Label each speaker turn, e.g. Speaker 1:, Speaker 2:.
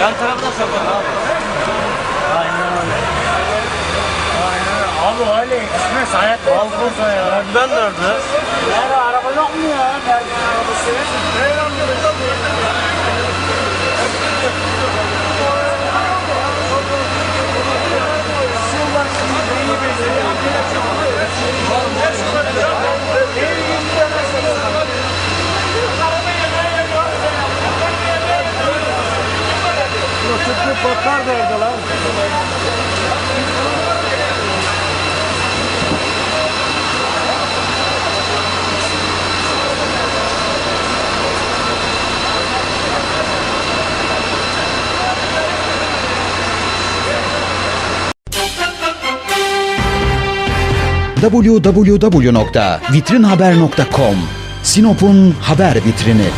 Speaker 1: Yan tarafta sokak abi.
Speaker 2: Aynen öyle. Aynen öyle. Abi öyle yetişmez. Hayat balkonsa ya.
Speaker 1: Ben nerede?
Speaker 2: Nerede araba yok mu ya? Nerede arabası? Patlar derdi lan.
Speaker 3: www.vitrinhaber.com Sinop'un haber vitrini.